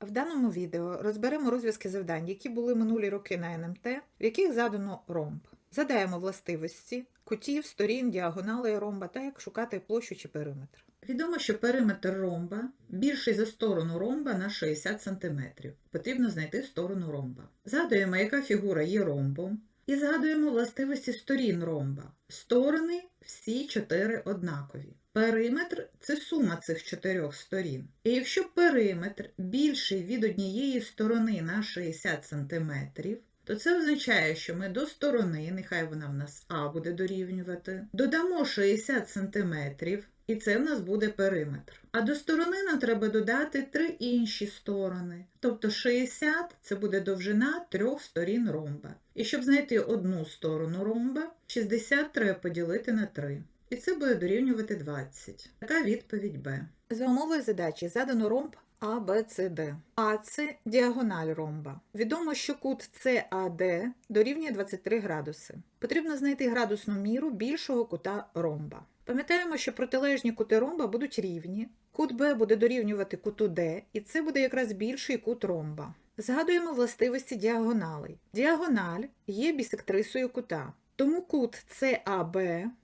В даному відео розберемо розв'язки завдань, які були минулі роки на НМТ, в яких задано ромб. Задаємо властивості, кутів, сторін, діагоналей ромба та як шукати площу чи периметр. Відомо, що периметр ромба більший за сторону ромба на 60 см. Потрібно знайти сторону ромба. Згадуємо, яка фігура є ромбом, і згадуємо властивості сторін ромба. Сторони всі чотири однакові. Периметр це сума цих чотирьох сторін. І якщо периметр більший від однієї сторони на 60 см, то це означає, що ми до сторони, нехай вона в нас А буде дорівнювати, додамо 60 см, і це в нас буде периметр. А до сторони нам треба додати три інші сторони. Тобто 60 це буде довжина трьох сторін ромба. І щоб знайти одну сторону ромба, 60 треба поділити на 3. І це буде дорівнювати 20. Така відповідь Б. За умовою задачі задано ромб А, Б, С, Д. А це діагональ ромба. Відомо, що кут САД дорівнює 23 градуси. Потрібно знайти градусну міру більшого кута ромба. Пам'ятаємо, що протилежні кути ромба будуть рівні. Кут Б буде дорівнювати куту Д, і це буде якраз більший кут ромба. Згадуємо властивості діагоналей. Діагональ є бісектрисою кута. Тому кут САБ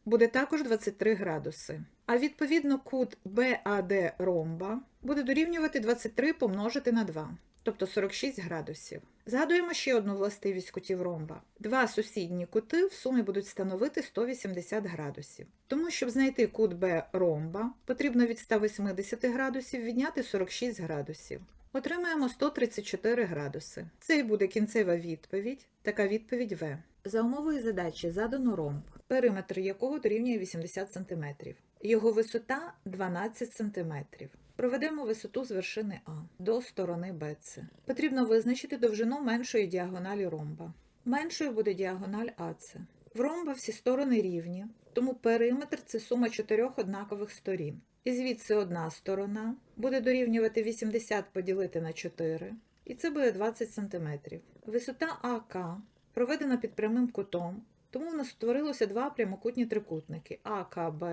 буде також 23 градуси. А відповідно кут БАД ромба буде дорівнювати 23 помножити на 2, тобто 46 градусів. Згадуємо ще одну властивість кутів ромба. Два сусідні кути в сумі будуть становити 180 градусів. Тому, щоб знайти кут Б ромба, потрібно від 180 градусів відняти 46 градусів. Отримаємо 134 градуси. Це і буде кінцева відповідь, така відповідь В. За умовою задачі задано ромб, периметр якого дорівнює 80 см. Його висота 12 см. Проведемо висоту з вершини А до сторони БЦ. Потрібно визначити довжину меншої діагоналі ромба. Меншою буде діагональ АЦ. В ромба всі сторони рівні, тому периметр це сума чотирьох однакових сторін. І звідси одна сторона буде дорівнювати 80 поділити на 4, і це буде 20 см. Висота АК проведена під прямим кутом, тому в нас утворилося два прямокутні трикутники АКБ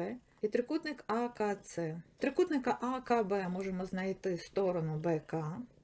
і трикутник АКЦ. Трикутника АКБ можемо знайти сторону БК,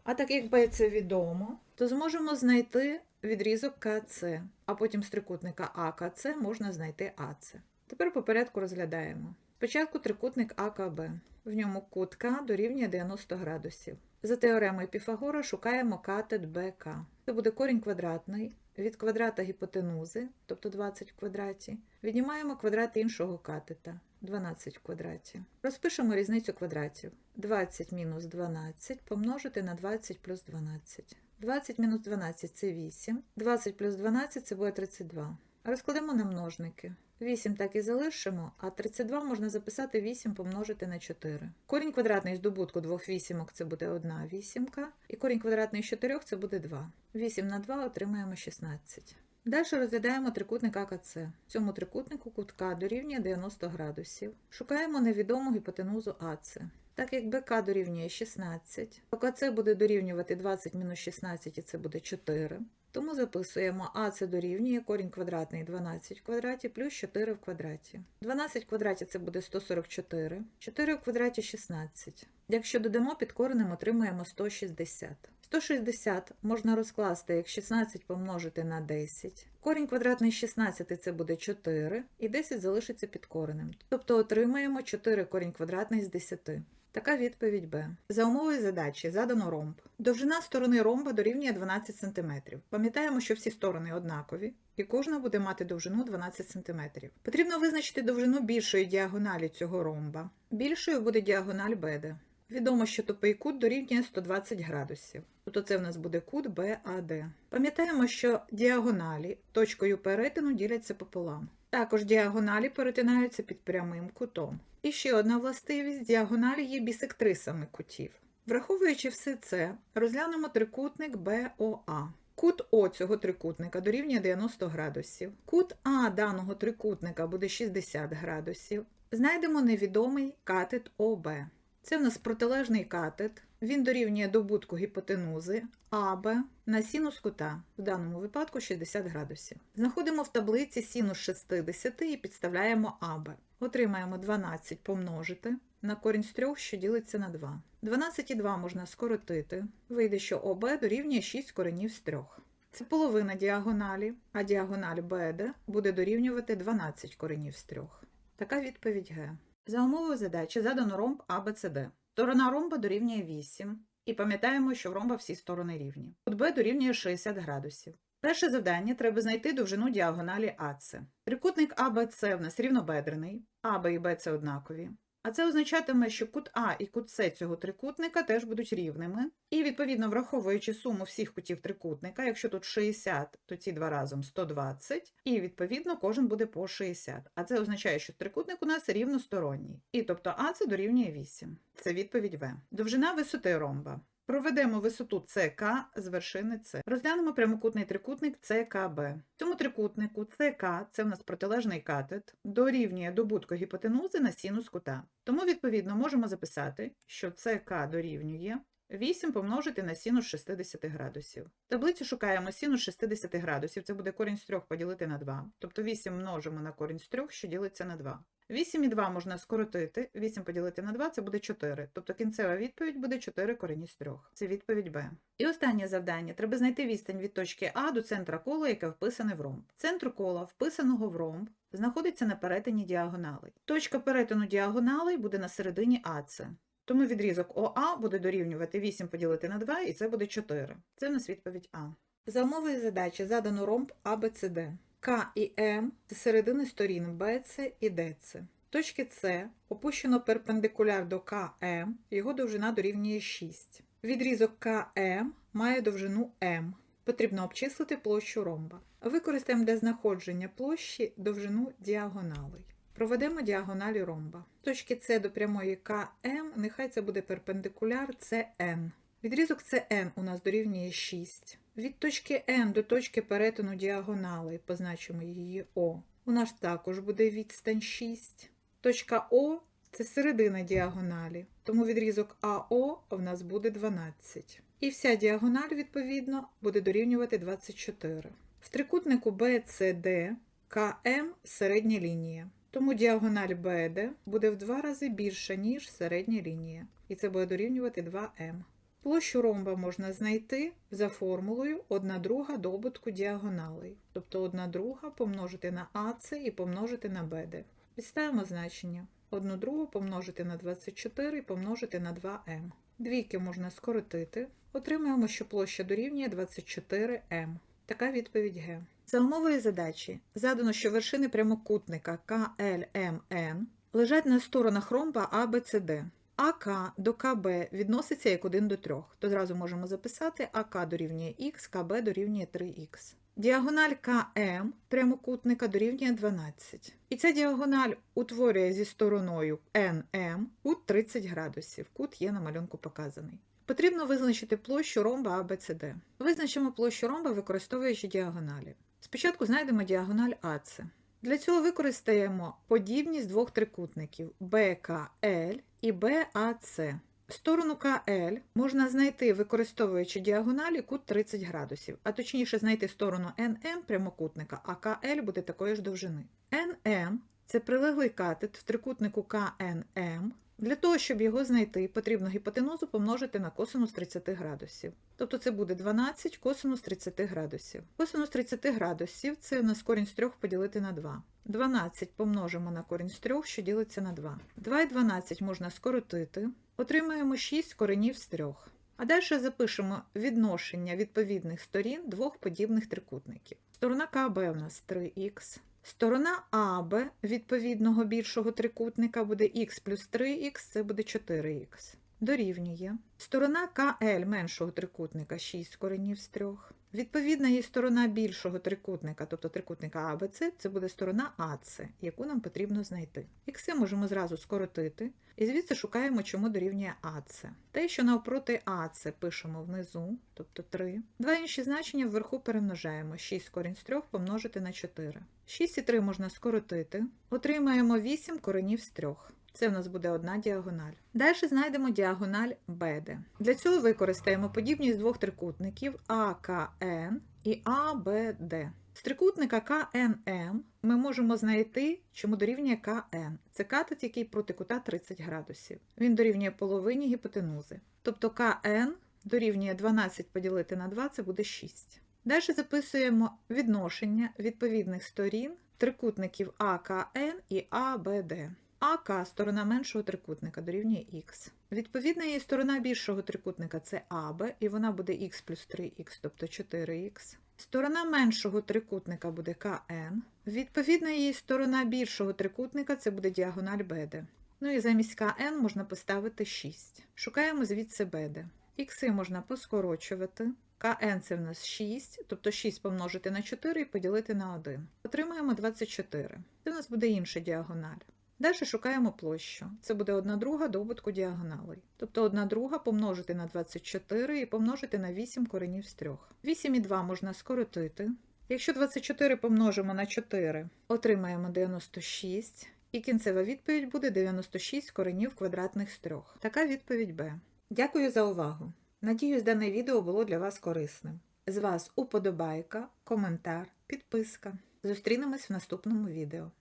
а так як Б це відомо, то зможемо знайти відрізок КЦ, а потім з трикутника АКЦ можна знайти АЦ. Тепер по порядку розглядаємо. Спочатку трикутник АКБ. В ньому кут К дорівнює 90 градусів. За теоремою Піфагора шукаємо катет БК. Це буде корінь квадратний від квадрата гіпотенузи, тобто 20 в квадраті. Віднімаємо квадрат іншого катета 12 в квадраті. Розпишемо різницю квадратів. 20 мінус 12 помножити на 20 плюс 12. 20 мінус 12 це 8. 20 плюс 12 це буде 32. Розкладемо на множники. 8 так і залишимо, а 32 можна записати 8 помножити на 4. Корінь квадратний з добутку двох вісімок це буде 1 вісімка, і корінь квадратний з 4 це буде 2. 8 на 2 отримаємо 16. Далі розглядаємо трикутник АКЦ. В цьому трикутнику кутка дорівнює 90 градусів. Шукаємо невідому гіпотенузу АЦ. Так як БК дорівнює 16, то КЦ буде дорівнювати 20 мінус 16 і це буде 4. Тому записуємо А це дорівнює корінь квадратний 12 в квадраті плюс 4 в квадраті. 12 в квадраті це буде 144, 4 в квадраті 16. Якщо додамо під коренем, отримаємо 160. 160 можна розкласти як 16 помножити на 10. Корінь квадратний 16 це буде 4, і 10 залишиться під коренем. Тобто отримаємо 4 корінь квадратний з 10. Така відповідь Б. За умовою задачі задано ромб. Довжина сторони ромба дорівнює 12 см. Пам'ятаємо, що всі сторони однакові, і кожна буде мати довжину 12 см. Потрібно визначити довжину більшої діагоналі цього ромба. Більшою буде діагональ БД. Відомо, що тупий кут дорівнює 120 градусів. Тобто це в нас буде кут БАД. Пам'ятаємо, що діагоналі точкою перетину діляться пополам. Також діагоналі перетинаються під прямим кутом. І ще одна властивість діагоналі є бісектрисами кутів. Враховуючи все це, розглянемо трикутник БОА. Кут О цього трикутника дорівнює 90 градусів. Кут А даного трикутника буде 60 градусів. Знайдемо невідомий катет ОБ. Це в нас протилежний катет. Він дорівнює добутку гіпотенузи АБ на синус кута, в даному випадку 60 градусів. Знаходимо в таблиці синус 60 і підставляємо АБ. Отримаємо 12 помножити на корінь з 3, що ділиться на 2. 12 і 2 можна скоротити. Вийде, що ОБ дорівнює 6 коренів з 3. Це половина діагоналі, а діагональ БД буде дорівнювати 12 коренів з 3. Така відповідь Г. За умовою задачі задано ромб АБЦД. Сторона ромба дорівнює 8. І пам'ятаємо, що в ромба всі сторони рівні. Кут Б дорівнює 60 градусів. Перше завдання треба знайти довжину діагоналі АЦ. Трикутник АБЦ в нас рівнобедрений, АБ і БЦ однакові. А це означатиме, що кут А і кут С цього трикутника теж будуть рівними. І, відповідно, враховуючи суму всіх кутів трикутника, якщо тут 60, то ці два разом 120, і, відповідно, кожен буде по 60. А це означає, що трикутник у нас рівносторонній. І тобто А це дорівнює 8. Це відповідь В. Довжина висоти ромба. Проведемо висоту СК з вершини С. Розглянемо прямокутний трикутник ЦКБ. В цьому трикутнику ЦК, це в нас протилежний катет, дорівнює добутку гіпотенузи на синус кута. Тому, відповідно, можемо записати, що ЦК дорівнює 8 помножити на синус 60 градусів. В таблиці шукаємо синус 60 градусів, це буде корінь з 3 поділити на 2. Тобто 8 множимо на корінь з 3, що ділиться на 2. 8 і 2 можна скоротити, 8 поділити на 2 це буде 4. Тобто кінцева відповідь буде 4 корені з 3. Це відповідь Б. І останнє завдання. Треба знайти відстань від точки А до центра кола, яке вписане в ромб. Центр кола, вписаного в ромб, знаходиться на перетині діагоналей. Точка перетину діагоналей буде на середині АЦ. Тому відрізок ОА буде дорівнювати 8 поділити на 2, і це буде 4. Це в нас відповідь А. За умовою задачі задано ромб АБЦД. К і М це середини сторін БЦ і ДЦ. Точки С опущено перпендикуляр до КМ, його довжина дорівнює 6. Відрізок КМ має довжину М. Потрібно обчислити площу ромба. Використаємо для знаходження площі довжину діагоналей. Проведемо діагоналі ромба. Точки С до прямої КМ, нехай це буде перпендикуляр СН. Відрізок СН у нас дорівнює 6. Від точки N до точки перетину діагоналей, позначимо її О, у нас також буде відстань 6. Точка О це середина діагоналі, тому відрізок АО в нас буде 12. І вся діагональ, відповідно, буде дорівнювати 24. В трикутнику BCD КМ середня лінія. Тому діагональ BD буде в два рази більша, ніж середня лінія. І це буде дорівнювати 2М. Площу ромба можна знайти за формулою 1 друга добутку діагоналей, тобто 1 друга помножити на АЦ і помножити на БД. Підставимо значення. 1 другу помножити на 24 і помножити на 2М. Двійки можна скоротити. Отримаємо, що площа дорівнює 24М. Така відповідь Г. За умовою задачі задано, що вершини прямокутника КЛМН лежать на сторонах ромба ABCD. АК до КБ відноситься як 1 до 3, то зразу можемо записати АК дорівнює х, КБ дорівнює 3х. Діагональ КМ прямокутника дорівнює 12. І ця діагональ утворює зі стороною НМ кут 30 градусів. Кут є на малюнку показаний. Потрібно визначити площу ромба ABCD. Визначимо площу ромба, використовуючи діагоналі. Спочатку знайдемо діагональ АЦ. Для цього використаємо подібність двох трикутників BKL і BAC. Сторону КЛ можна знайти, використовуючи діагоналі кут 30 градусів, а точніше знайти сторону НМ прямокутника, а КЛ буде такої ж довжини. НМ це прилеглий катет в трикутнику КНМ. Для того, щоб його знайти, потрібно гіпотенузу помножити на косинус 30 градусів. Тобто це буде 12 косинус 30 градусів. Косинус 30 градусів це у нас корінь з 3 поділити на 2. 12 помножимо на корінь з 3, що ділиться на 2. 2 і 12 можна скоротити. Отримаємо 6 коренів з 3. А далі запишемо відношення відповідних сторін двох подібних трикутників. Сторона КБ у нас 3х. Сторона АБ відповідного більшого трикутника буде х плюс 3х, це буде 4х. Дорівнює. Сторона КЛ меншого трикутника 6 коренів з 3. Відповідна її сторона більшого трикутника, тобто трикутника АБЦ, це буде сторона АЦ, яку нам потрібно знайти. Ікси можемо зразу скоротити, і звідси шукаємо, чому дорівнює АЦ. Те, що навпроти АЦ пишемо внизу, тобто 3. Два інші значення вверху перемножаємо. 6 корінь з 3 помножити на 4. 6 і 3 можна скоротити. Отримаємо 8 коренів з 3. Це в нас буде одна діагональ. Далі знайдемо діагональ BD. Для цього використаємо подібність двох трикутників АКН і АБД. З трикутника КНМ ми можемо знайти, чому дорівнює КН. Це катет, який проти кута 30 градусів. Він дорівнює половині гіпотенузи. Тобто КН дорівнює 12 поділити на 2, це буде 6. Далі записуємо відношення відповідних сторін трикутників АКН і АБД. АК сторона меншого трикутника дорівнює х. Відповідна її сторона більшого трикутника це АБ, і вона буде х плюс 3х, тобто 4х. Сторона меншого трикутника буде КН. Відповідна її сторона більшого трикутника це буде діагональ БД. Ну і замість КН можна поставити 6. Шукаємо звідси БД. Ікси можна поскорочувати. КН це в нас 6, тобто 6 помножити на 4 і поділити на 1. Отримаємо 24. Це у нас буде інша діагональ. Далі шукаємо площу. Це буде 1 друга добутку діагоналей. Тобто 1 друга помножити на 24 і помножити на 8 коренів з 3. 8 і 2 можна скоротити. Якщо 24 помножимо на 4, отримаємо 96. І кінцева відповідь буде 96 коренів квадратних з 3. Така відповідь Б. Дякую за увагу. Надіюсь, дане відео було для вас корисним. З вас уподобайка, коментар, підписка. Зустрінемось в наступному відео.